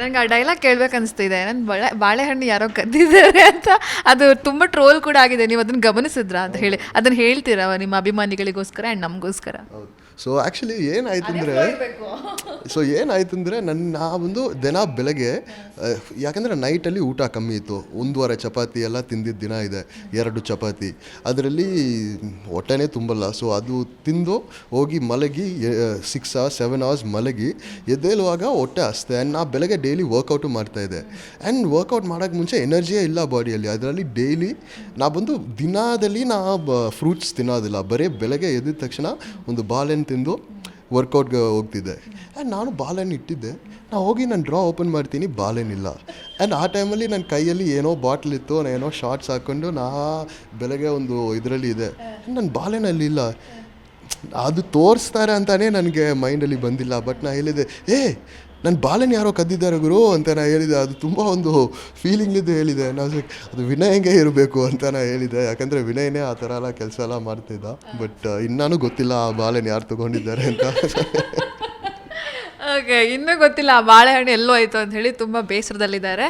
ನನಗೆ ಆ ಡೈಲಾಗ್ ಕೇಳಬೇಕನ್ನಿಸ್ತಿದೆ. ನನ್ನ ಬಳೆ ಬಾಳೆಹಣ್ಣು ಯಾರೋ ಕದ್ದಿದ್ದಾರೆ ಅಂತ ಅದು ತುಂಬ ಟ್ರೋಲ್ ಕೂಡ ಆಗಿದೆ. ನೀವು ಅದನ್ನು ಗಮನಿಸಿದ್ರಾ ಅಂತ ಹೇಳಿ. ಅದನ್ನು ಹೇಳ್ತೀರಾ ನಿಮ್ಮ ಅಭಿಮಾನಿಗಳಿಗೋಸ್ಕರ ಆ್ಯಂಡ್ ನಮಗೋಸ್ಕರ? ಸೊ ಆ್ಯಕ್ಚುಲಿ ಏನಾಯ್ತು ಅಂದರೆ ಸೊ ಏನಾಯ್ತು ಅಂದರೆ ನನ್ನ ಒಂದು ದಿನ ಬೆಳಗ್ಗೆ ಯಾಕಂದ್ರೆ ಯಾಕಂದರೆ ನೈಟಲ್ಲಿ ಊಟ ಕಮ್ಮಿ ಇತ್ತು. ಒಂದೂವರೆ ಚಪಾತಿ ಎಲ್ಲ ತಿಂದಿದ್ದ ದಿನ ಇದೆ, ಎರಡು ಚಪಾತಿ. ಅದರಲ್ಲಿ ಹೊಟ್ಟೆನೇ ತುಂಬಲ್ಲ. ಸೊ ಅದು ತಿಂದು ಹೋಗಿ ಮಲಗಿ ಸಿಕ್ಸ್ ಅವರ್ಸ್ ಸೆವೆನ್ ಅವರ್ಸ್ ಮಲಗಿ, ಎದ್ದೇಳುವಾಗ ಹೊಟ್ಟೆ ಹಸ್ತೆ. ಆ್ಯಂಡ್ ನಾ ಬೆಳಗ್ಗೆ ಡೈಲಿ ವರ್ಕೌಟು ಮಾಡ್ತಾಯಿದ್ದೆ ಆ್ಯಂಡ್ ವರ್ಕೌಟ್ ಮಾಡೋಕ್ಕೆ ಮುಂಚೆ ಎನರ್ಜಿಯೇ ಇಲ್ಲ ಬಾಡಿಯಲ್ಲಿ. ಅದರಲ್ಲಿ ಡೈಲಿ ನಾ ಬಂದು ದಿನದಲ್ಲಿ ನಾ ಫ್ರೂಟ್ಸ್ ತಿನ್ನೋದಿಲ್ಲ. ಬರೀ ಬೆಳಗ್ಗೆ ಎದ್ದಿದ ತಕ್ಷಣ ಒಂದು ಬಾಳೆಹಣ್ಣು ತಿಂದು ವರ್ಕೌಟ್ಗೆ ಹೋಗ್ತಿದ್ದೆ. ಆ್ಯಂಡ್ ನಾನು ಬಾಲೇನ್ ಇಟ್ಟಿದ್ದೆ. ನಾನು ಹೋಗಿ ನಾನು ಡ್ರಾ ಓಪನ್ ಮಾಡ್ತೀನಿ ಬಾಲೇನಿಲ್ಲ ಆ್ಯಂಡ್ ಆ ಟೈಮಲ್ಲಿ ನನ್ನ ಕೈಯಲ್ಲಿ ಏನೋ ಬಾಟ್ಲ್ ಇತ್ತು ನಾನು ಏನೋ ಶಾರ್ಟ್ಸ್ ಹಾಕ್ಕೊಂಡು ನಾ ಬೆಳಗ್ಗೆ ಒಂದು ಇದರಲ್ಲಿ ಇದೆ ನನ್ನ ಬಾಲೇನಲ್ಲಿಲ್ಲ ಅದು ತೋರಿಸ್ತಾರೆ ಅಂತಲೇ ನನಗೆ ಮೈಂಡಲ್ಲಿ ಬಂದಿಲ್ಲ. ಬಟ್ ನಾನು ಹೇಳಿದೆ, ಏ ನನ್ನ ಬಾಲನ್ ಯಾರೋ ಕದ್ದಿದ್ದಾರೆ ಗುರು ಅಂತ ನಾನು ಹೇಳಿದೆ. ಅದು ತುಂಬ ಒಂದು ಫೀಲಿಂಗ್ಲಿದ್ದು ಹೇಳಿದೆ. ನಾವು ಅದು ವಿನಯಂಗೆ ಇರಬೇಕು ಅಂತ ನಾನು ಹೇಳಿದೆ. ಯಾಕಂದರೆ ವಿನಯನೇ ಆ ಥರ ಎಲ್ಲ ಕೆಲಸ ಎಲ್ಲ ಮಾಡ್ತಿದ್ದ. ಬಟ್ ಇನ್ನೂ ಗೊತ್ತಿಲ್ಲ ಆ ಬಾಲನ್ ಯಾರು ತೊಗೊಂಡಿದ್ದಾರೆ ಅಂತ. ಓಕೆ ಇನ್ನೂ ಗೊತ್ತಿಲ್ಲ, ಆ ಬಾಳೆಹಣ್ಣು ಎಲ್ಲೋ ಆಯಿತು ಅಂತ ಹೇಳಿ ತುಂಬ ಬೇಸರದಲ್ಲಿದ್ದಾರೆ.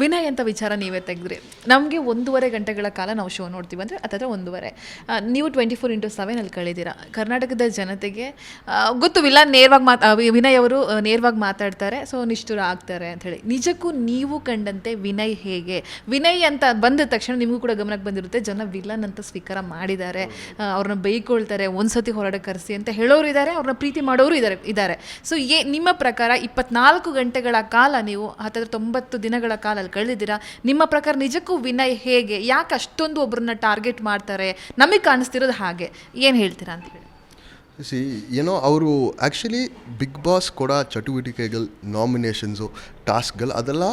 ವಿನಯ್ ಅಂತ ವಿಚಾರ ನೀವೇ ತೆಗೆದ್ರಿ. ನಮಗೆ ಒಂದೂವರೆ ಗಂಟೆಗಳ ಕಾಲ ನಾವು ಶೋ ನೋಡ್ತೀವಿ ಅಂದರೆ ಅಥವಾ ಒಂದೂವರೆ. ನೀವು ಟ್ವೆಂಟಿ ಫೋರ್ ಇಂಟು ಸೆವೆನ್ ಅಲ್ಲಿ ಕಳೆದಿರ ಕರ್ನಾಟಕದ ಜನತೆಗೆ ಗೊತ್ತು ವಿಲ್ಲ ನೇರವಾಗಿ ಮಾತು ವಿನಯ್ ಅವರು ನೇರವಾಗಿ ಮಾತಾಡ್ತಾರೆ ಸೊ ನಿಷ್ಠುರ ಆಗ್ತಾರೆ ಅಂತ ಹೇಳಿ. ನಿಜಕ್ಕೂ ನೀವು ಕಂಡಂತೆ ವಿನಯ್ ಹೇಗೆ? ವಿನಯ್ ಅಂತ ಬಂದ ತಕ್ಷಣ ನಿಮಗೂ ಕೂಡ ಗಮನಕ್ಕೆ ಬಂದಿರುತ್ತೆ, ಜನ ವಿಲನ್ ಅಂತ ಸ್ವೀಕಾರ ಮಾಡಿದ್ದಾರೆ. ಅವ್ರನ್ನ ಬೈಕೊಳ್ತಾರೆ ಒಂದ್ಸತಿ ಹೋರಾಟ ಕರೆಸಿ ಅಂತ ಹೇಳೋರು ಇದ್ದಾರೆ, ಅವ್ರನ್ನ ಪ್ರೀತಿ ಮಾಡೋರು ಇದ್ದಾರೆ ಇದ್ದಾರೆ. ಸೊ ಏ ನಿಮ್ಮ ಪ್ರಕಾರ ಇಪ್ಪತ್ನಾಲ್ಕು ಗಂಟೆಗಳ ಕಾಲ ನೀವು ಹತ್ತತ್ರ ತೊಂಬತ್ತು ದಿನಗಳ ಕಾಲ ಅಲ್ಲಿ ಕಳೆದಿದ್ದೀರಾ? ನಿಮ್ಮ ಪ್ರಕಾರ ನಿಜಕ್ಕೂ ವಿನಯ್ ಹೇಗೆ? ಯಾಕೆ ಅಷ್ಟೊಂದು ಒಬ್ಬರನ್ನ ಟಾರ್ಗೆಟ್ ಮಾಡ್ತಾರೆ? ನಮಗೆ ಕಾಣಿಸ್ತಿರೋದು ಹಾಗೆ. ಏನು ಹೇಳ್ತೀರಾ ಅಂತ ಹೇಳಿ. ಸಿ ಏನೋ ಅವರು ಆ್ಯಕ್ಚುಲಿ ಬಿಗ್ ಬಾಸ್ ಕೊಡೋ ಚಟುವಟಿಕೆಗಳು ನಾಮಿನೇಷನ್ಸು ಟಾಸ್ಕ್ಗಳು ಅದೆಲ್ಲ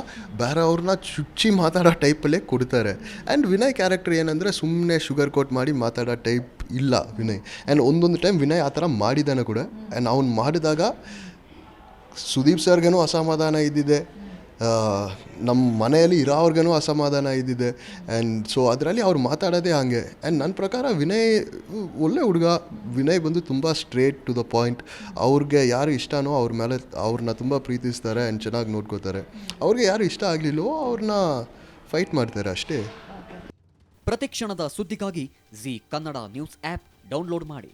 ಬೇರೆ ಅವ್ರನ್ನ ಚುಚ್ಚಿ ಮಾತಾಡೋ ಟೈಪಲ್ಲೇ ಕೊಡ್ತಾರೆ. ಆ್ಯಂಡ್ ವಿನಯ್ ಕ್ಯಾರೆಕ್ಟರ್ ಏನಂದರೆ ಸುಮ್ಮನೆ ಶುಗರ್ ಕೋಟ್ ಮಾಡಿ ಮಾತಾಡೋ ಟೈಪ್ ಇಲ್ಲ ವಿನಯ್. ಆ್ಯಂಡ್ ಒಂದೊಂದು ಟೈಮ್ ವಿನಯ್ ಆ ಥರ ಮಾಡಿದ್ದಾನೆ ಕೂಡ. ಆ್ಯಂಡ್ ಅವ್ನು ಮಾಡಿದಾಗ ಸುದೀಪ್ ಸರ್ಗೂ ಅಸಮಾಧಾನ ಇದ್ದಿದೆ. ನಮ್ಮ ಮನೆಯಲ್ಲಿ ಇರೋವ್ರಿಗೂ ಅಸಮಾಧಾನ ಇದ್ದಿದೆ. ಆ್ಯಂಡ್ ಸೊ ಅದರಲ್ಲಿ ಅವ್ರು ಮಾತಾಡೋದೇ ಹಾಗೆ. ಆ್ಯಂಡ್ ನನ್ನ ಪ್ರಕಾರ ವಿನಯ್, ಒಳ್ಳೆ ಹುಡುಗ. ವಿನಯ್ ಬಂದು ತುಂಬ ಸ್ಟ್ರೇಟ್ ಟು ದ ಪಾಯಿಂಟ್ ಅವ್ರಿಗೆ ಯಾರು ಇಷ್ಟನೋ ಅವ್ರ ಮೇಲೆ ಅವ್ರನ್ನ ತುಂಬ ಪ್ರೀತಿಸ್ತಾರೆ ಆ್ಯಂಡ್ ಚೆನ್ನಾಗಿ ನೋಡ್ಕೋತಾರೆ. ಅವ್ರಿಗೆ ಯಾರು ಇಷ್ಟ ಆಗಲಿಲ್ಲವೋ ಅವ್ರನ್ನ ಫೈಟ್ ಮಾಡ್ತಾರೆ ಅಷ್ಟೇ. ಪ್ರತಿಕ್ಷಣದ ಸುದ್ದಿಗಾಗಿ Zee Kannada news app download ಮಾಡಿ.